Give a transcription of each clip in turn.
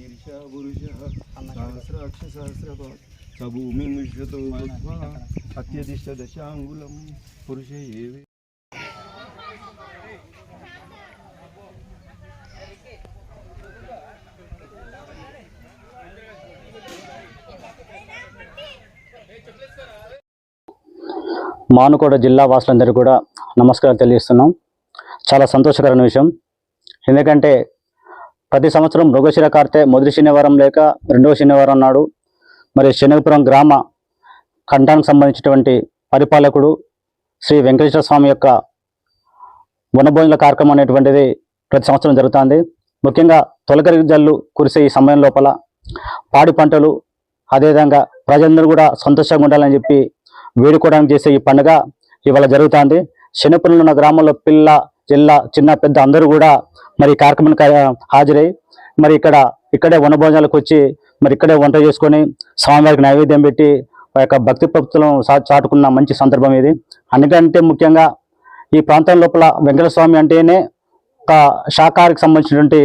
శీర్ష పురుష సహస్రాక్ష అత్యధిష్ట దశాంగులం ఏవే మానుకోట జిల్లా వాసులందరికీ కూడా నమస్కారాలు తెలియజేస్తున్నాం. చాలా సంతోషకరమైన విషయం. ఎందుకంటే ప్రతి సంవత్సరం మృగశిర కార్తె మొదటి శనివారం లేక రెండవ శనివారం నాడు మరి శనగపురం గ్రామ ఖండానికి సంబంధించినటువంటి పరిపాలకుడు శ్రీ వెంకటేశ్వర స్వామి యొక్క వనభోజన కార్యక్రమం అనేటువంటిది ప్రతి సంవత్సరం జరుగుతుంది. ముఖ్యంగా తొలకరి జల్లు కురిసే ఈ సమయం లోపల పాడి పంటలు అదేవిధంగా ప్రజలందరూ కూడా సంతోషంగా ఉండాలని చెప్పి వేడుకోవడానికి చేసే ఈ పండుగ ఇవాళ జరుగుతుంది. శనిపురంలో ఉన్న గ్రామంలో పిల్ల జిల్లా చిన్న పెద్ద అందరూ కూడా మరి ఈ కార్యక్రమానికి హాజరై మరి ఇక్కడ ఇక్కడే వనభోజనాలకు వచ్చి మరి ఇక్కడే వంట చేసుకొని స్వామివారికి నైవేద్యం పెట్టి ఆ యొక్క భక్తి భక్తులను సా- చాటుకున్న మంచి సందర్భం ఇది. అందుకంటే ముఖ్యంగా ఈ ప్రాంతం లోపల వెంకట స్వామి అంటేనే ఒక శాకాహారికి సంబంధించినటువంటి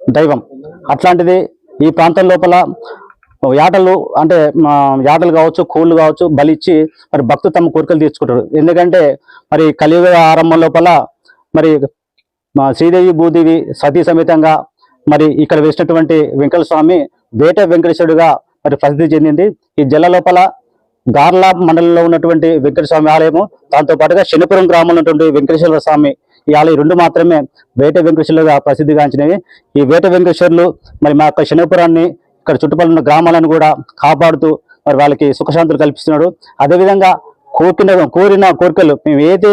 దైవం. అట్లాంటిది ఈ ప్రాంతం లోపల యాటలు అంటే మా యాటలు కావచ్చు కోళ్ళు కావచ్చు బలిచ్చి మరి భక్తులు తమ కోరికలు తీర్చుకుంటారు. ఎందుకంటే మరి కలియుగ ఆరంభం లోపల మరి మా శ్రీదేవి భూదేవి సతీ సమేతంగా మరి ఇక్కడ వేసినటువంటి వెంకట స్వామి వేట వెంకటేశ్వరుడుగా మరి ప్రసిద్ధి చెందింది. ఈ జిల్లా లోపల గార్ల మండలంలో ఉన్నటువంటి వెంకట స్వామి ఆలయము దాంతో పాటుగా శనిపురం గ్రామంలో ఉన్నటువంటి వెంకటేశ్వర స్వామి ఈ ఆలయం రెండు మాత్రమే వేట వెంకటేశ్వరులుగా ప్రసిద్ధిగాంచినవి. ఈ వేట వెంకటేశ్వరులు మరి మా యొక్క శనిపురాన్ని ఇక్కడ చుట్టుపక్కల ఉన్న గ్రామాలను కూడా కాపాడుతూ మరి వాళ్ళకి సుఖశాంతులు కల్పిస్తున్నాడు. అదేవిధంగా కోరిన కోరిన కోరికలు మేము ఏదైతే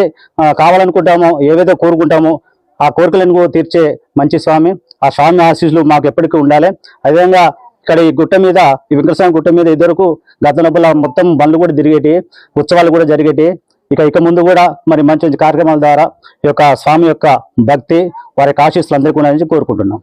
కావాలనుకుంటామో ఏవైతే కోరుకుంటామో ఆ కోరికలను కూడా తీర్చే మంచి స్వామి ఆ స్వామి ఆశీస్సులు మాకు ఎప్పటికీ ఉండాలి. అదేవిధంగా ఇక్కడ ఈ గుట్ట మీద ఈ వెంకటస్వామి గుట్ట మీద ఇద్దరుకు గత నొప్పుల మొత్తం బండ్లు కూడా తిరిగేటి ఉత్సవాలు కూడా జరిగేటి. ఇక ఇక ముందు కూడా మరి మంచి మంచి కార్యక్రమాల ద్వారా ఈ యొక్క స్వామి యొక్క భక్తి వారి ఆశీస్సులు అందరికీ ఉండాలని కోరుకుంటున్నాం.